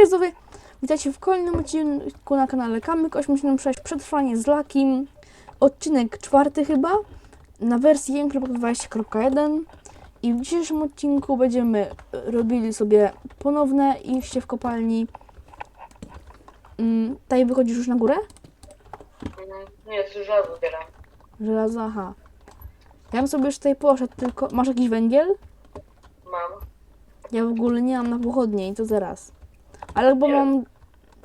Cześć witajcie w kolejnym odcinku na kanale Kamyk 876 Przetrwanie z Lakim. Odcinek czwarty chyba, na wersji 1.20.1 i w dzisiejszym odcinku będziemy robili sobie ponowne iście w kopalni. Mm, Tutaj wychodzisz już na górę? Nie, to już raz zbieram. Żelazo, aha. Ja bym sobie już tutaj poszedł, tylko... Masz jakiś węgiel? Mam. Ja w ogóle nie mam na pochodnie i to zaraz. Ale bo mam...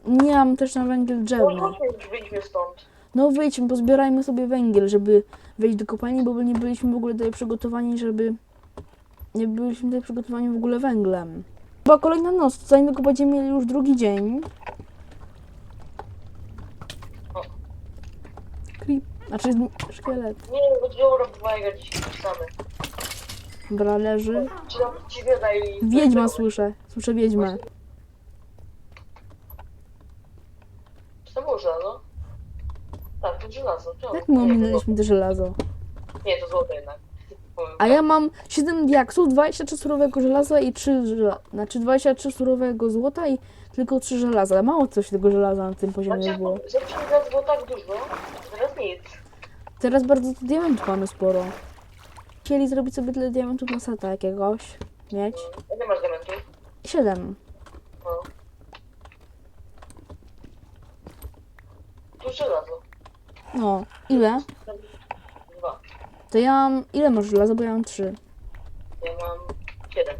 Nie mam też na węgiel No drzewny. chodźmy, wyjdźmy stąd. No wyjdźmy, pozbierajmy sobie węgiel, żeby wejść do kopalni, bo nie byliśmy w ogóle tutaj przygotowani, żeby... Nie byliśmy tutaj przygotowani w ogóle węglem. Była kolejna noc, za niedługo będziemy mieli już drugi dzień. O. Creep, znaczy szkielet. Nie, bo dziura bywajga dzisiaj same. Dobra, leży. Czy tam dziwnie daj... Wiedźma słyszę, słyszę wiedźmę. Czy to było żelazo? Tak, to żelazo. Czemu? Jak my Nie, to ominęliśmy to żelazo? Nie, to złoto jednak. A ja mam 7 diaksów, 23 surowego żelaza i 3 żela... Znaczy 23 surowego złota i tylko 3 żelaza. Mało coś tego żelaza na tym poziomie Znaczy, było. zawsze raz było tak dużo, teraz nic. Teraz bardzo tu diamentów mamy sporo. Chcieli zrobić sobie tyle diamentów na seta jakiegoś. Mieć. Ile masz diamentów? 7. No. Tu żelazo. No, ile? Dwa. To ja mam... Ile masz żelaza? Bo ja mam 3. Ja mam siedem.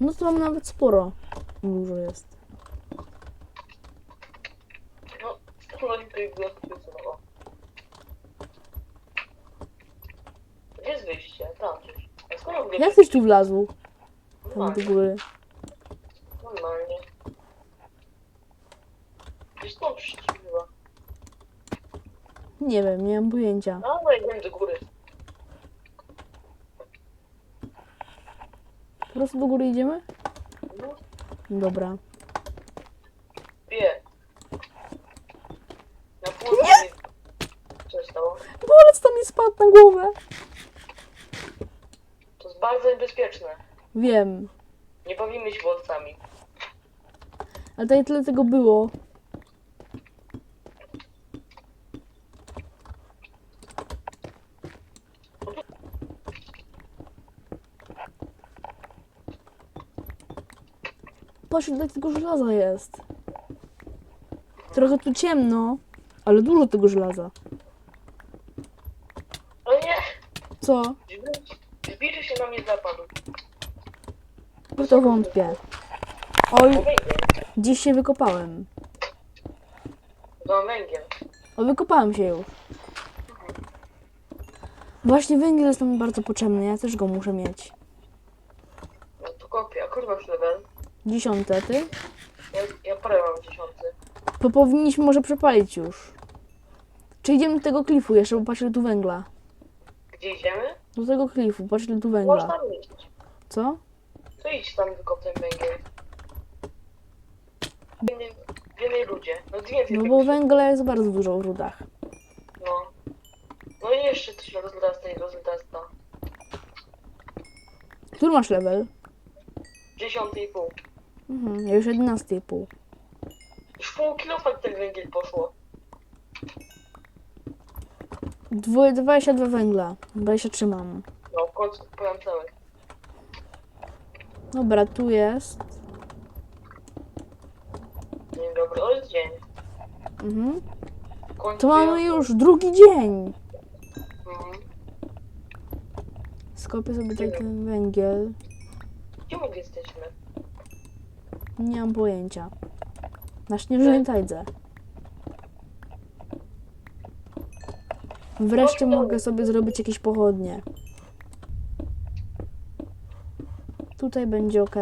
No to mam nawet sporo. Dużo jest. No, i tutaj było funkcjonowało. Gdzie jest wyjście? Tam. A mogę Jak ktoś tu wlazł? Tam do Normalnie. góry. Normalnie. Gdzieś przyszli chyba. Nie wiem, nie mam pojęcia. A, no idziemy do góry. Po prostu do góry idziemy? No, Dobra. wie. Na pół nie. Co się stało? Bolec to mi spadł na głowę. To jest bardzo niebezpieczne. Wiem. Nie bawimy się bolcami. Ale tutaj tyle tego było. Patrz, ile tego żelaza jest. Trochę tu ciemno, ale dużo tego żelaza. Ale nie! Co? Zbliży się na mnie zapadł. W to wątpię. Oj, O gdzieś się wykopałem. Mam węgiel. O, wykopałem się już. Właśnie węgiel jest nam bardzo potrzebny, ja też go muszę mieć. No to kopię. A kurwa level. Dziesiąte, ty? Ja, ja parę mam dziesiąty. To powinniśmy może przepalić już. Czy idziemy do tego klifu jeszcze, bo patrz ile tu węgla. Gdzie idziemy? Do tego klifu, patrz ile tu Można węgla. tam iść. Co? To idź tam wykop ten węgiel. Więcej, więcej ludzie. No więcej No tego bo się- węgla jest bardzo dużo w rudach. No. No i jeszcze coś rozrasta i rozrasta. Który masz level? Dziesiąty i pół. Mhm, ja już 11,5. Już pół kilofa ten węgiel poszło. Dwu- 22 węgla. 23 mam. No w końcu powiem cały. Dobra, tu jest. Dzień dobry, jest dzień. Mhm. W końcu To mamy ja- już drugi dzień. Mhm. Skopię sobie tutaj ten węgiel. Gdzie my jesteśmy? Nie mam pojęcia. Na śnieżnej tajdze. Wreszcie mogę sobie zrobić jakieś pochodnie. Tutaj będzie ok.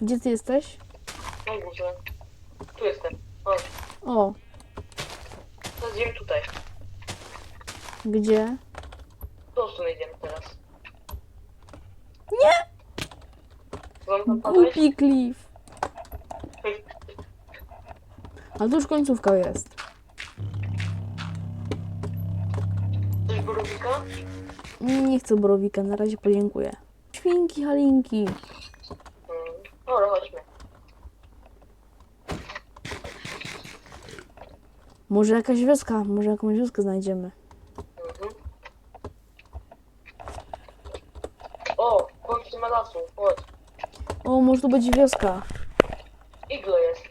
Gdzie ty jesteś? Na górze. Tu jestem. O, O, teraz idziemy tutaj. gdzie? To stronę idziemy teraz. Nie! Mam? No głupi klif. Ale to już końcówka jest. Coś burowika? Nie chcę borowika, na razie podziękuję. Świnki, halinki. Mm. Dobra, chodźmy. Może jakaś wioska, może jakąś wioskę znajdziemy. O, może to będzie wioska. Iglo jest.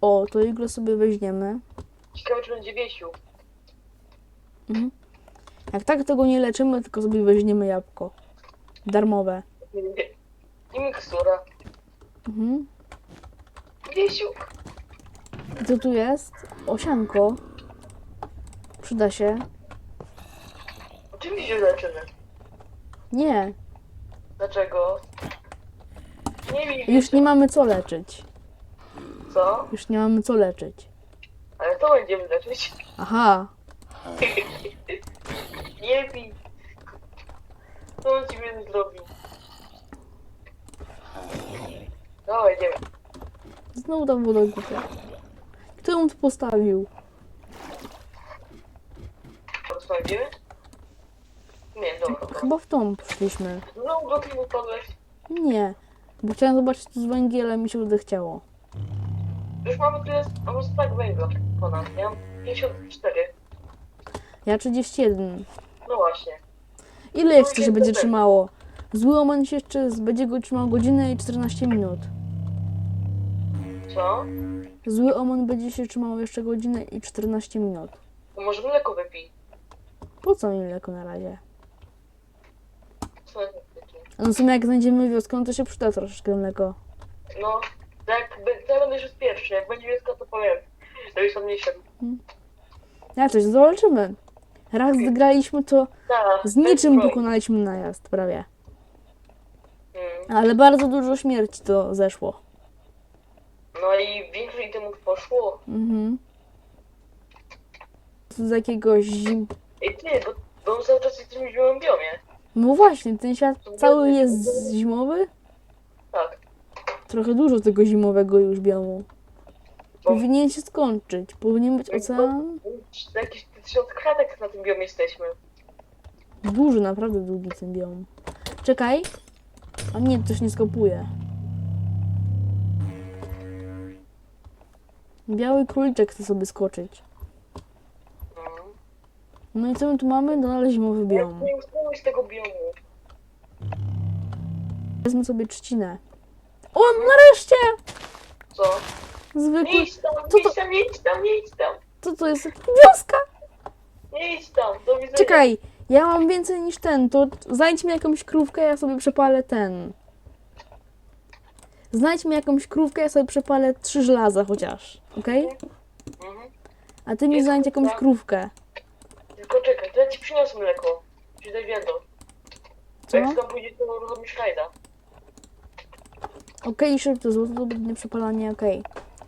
O, to iglo sobie weźmiemy. Ciekawe, czy będzie wiesił. Mhm. Jak tak tego nie leczymy, tylko sobie weźmiemy jabłko. Darmowe. I mikstura. Mhm. Wiesił. I co tu jest? Osianko. Przyda się. Czym się leczymy? Nie, Dlaczego? Nie wiem. już nie mamy co leczyć. Co? Już nie mamy co leczyć. Ale to będziemy leczyć. Aha, Nie bij. Co on ci będzie zrobił? Dawaj, idziemy. znowu ta woda głupia. Kto ją tu postawił? Rozmawiamy? Nie, dobra. Chyba w tą poszliśmy. Znowu do tyłu padłeś. Nie, bo chciałem zobaczyć co z węgielem i mi się odechciało. Już mamy tu jest, a może tak węgla ponad, nie? 54. Ja 31. No właśnie. Ile jeszcze się będzie trzymało? Zły omen się jeszcze będzie go trzymał godzinę i 14 minut. Co? Zły omen będzie się trzymał jeszcze godzinę i 14 minut. To może mleko wypij. Po co mi mleko na razie? Co? A no sumie jak znajdziemy wioskę, no to się przyda troszeczkę mleko. No, jak by- to ja będę już pierwszy. Jak będzie wioska, to powiem. To już tam nie siadł. Ja coś zobaczymy. Raz wygraliśmy, to Tak, z niczym pokonaliśmy najazd prawie. Mm. Ale bardzo dużo śmierci to zeszło. No i większość itemów poszło. Mhm. Z jakiegoś zim... Ej ty, bo, bo on cały czas jest w tym zimowym biomie. No właśnie, ten świat cały jest zimowy. Tak. Trochę dużo tego zimowego już biomu. Bo Powinien się skończyć. Powinien być ocean. jakieś tysiąc kratek na tym biomie jesteśmy. Duży, naprawdę długi ten biom. Czekaj. A nie, się nie skopuje. Biały króliczek chce sobie skoczyć. No i co my tu mamy? Zimowy Jak biom. nie ustało z tego biomu? Wezmę sobie trzcinę. O, nareszcie! Co? Zwykły... Nie idź tam, Co nie to- idź tam, nie idź tam, nie idź tam. Co to jest? Wioska! Nie idź tam, do widzenia. Czekaj, ja mam więcej niż ten, to znajdź mi jakąś krówkę, ja sobie przepalę ten. Znajdź mi jakąś krówkę, ja sobie przepalę trzy żelaza chociaż, okej? Mhm. A ty mi Jest znajdź jakąś krówka. krówkę. Tylko czekaj, to ja ci przyniosę mleko. Ci daj wiadomo. Co? Jak tam pójdzie, to robisz rajda. Okej, szybko, złoto to będzie przepalanie, okej.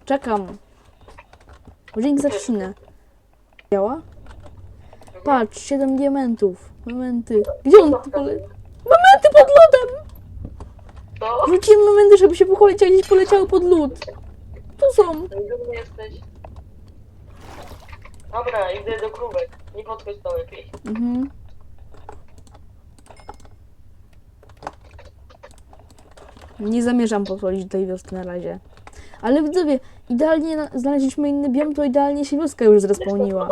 Czekam. Dzięki za trzcinę. Działa? Patrz, 7 diamentów. Momenty. Gdzie on tu pole... Momenty pod lodem! Rzuciłem momenty, żeby się poleciał, gdzieś poleciały pod lód. Tu są. Dumny jesteś. Dobra, idę do krówek. Nie podchodź tam lepiej. Mhm. Nie zamierzam do tej wioski na razie. Ale widzowie, idealnie na- znaleźliśmy inny biom, to idealnie się wioska już zrespełniła.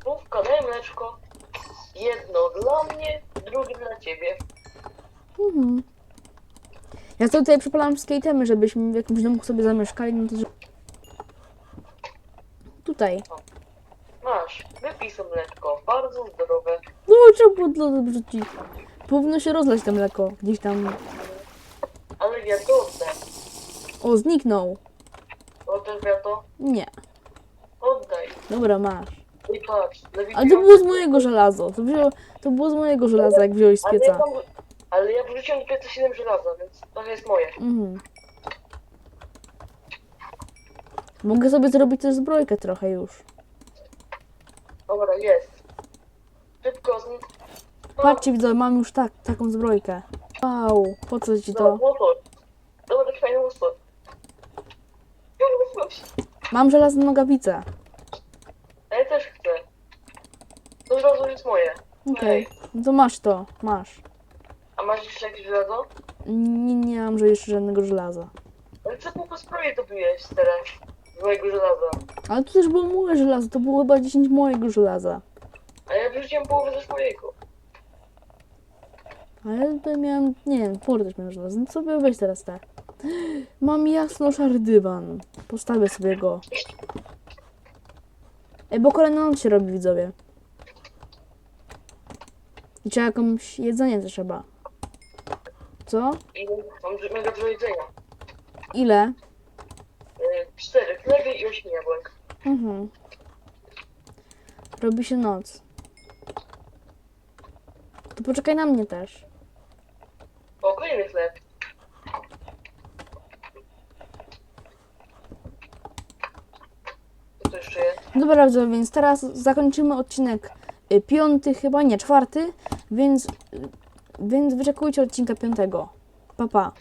Krówka, daj mleczko. Jedno dla mnie, drugie dla ciebie. Mhm. Ja sobie tutaj przepalam wszystkie itemy, żebyśmy w jakimś domku sobie zamieszkali, no to... że- Tutaj. Masz, sobie mleczko. Bardzo zdrowe. No pod lodem wrzucić. Powinno się rozlać to mleko gdzieś tam. Ale wiadomo. O, zniknął. Oddaj wiato. Nie. Oddaj. Dobra, masz. I patrz. Ale to było z mojego żelaza. To, wziął, to było z mojego żelaza, jak wziąłeś z Ale ja, pieca. tam, ale ja wrzuciłem do pieca 7 żelaza, więc to jest moje. Mhm. Mogę sobie zrobić też zbrojkę trochę już. Dobra, jest. Szybko. Z... Patrzcie, widzę, mam już tak, taką zbrojkę. Wow, po co ci to? Dobra, fajny motor. Mam żelazne nogawice. A ja też chcę. To razu jest moje. Okej, no to masz to, masz. A masz jeszcze jakieś żelazo? Nie, nie mam że jeszcze żadnego żelaza. Ale co po zbroję to byłeś teraz? Mojego żelaza. Ale to też było moje żelazo, to było chyba 10 mojego żelaza. A ja wyrzuciłem połowę ze swojego. A ja tutaj miałem, nie wiem, pory też miałem żelazo. No co by weź teraz te? Mam jasno szary dywan. Postawię sobie go. Ej, bo kolejna noc się robi, widzowie. I trzeba jakąś jedzenie też trzeba. Co? I mam mega dużo jedzenia. Ile? Yy, Cztery chleby i osiem jabłek. Mhm. Robi się noc. To poczekaj na mnie też. O, kolejny chleb. Co to jeszcze jest? Dobra, widzowie, więc teraz zakończymy odcinek y, piąty, chyba nie, czwarty, więc, y, więc wyczekujcie odcinka piątego. Pa, pa.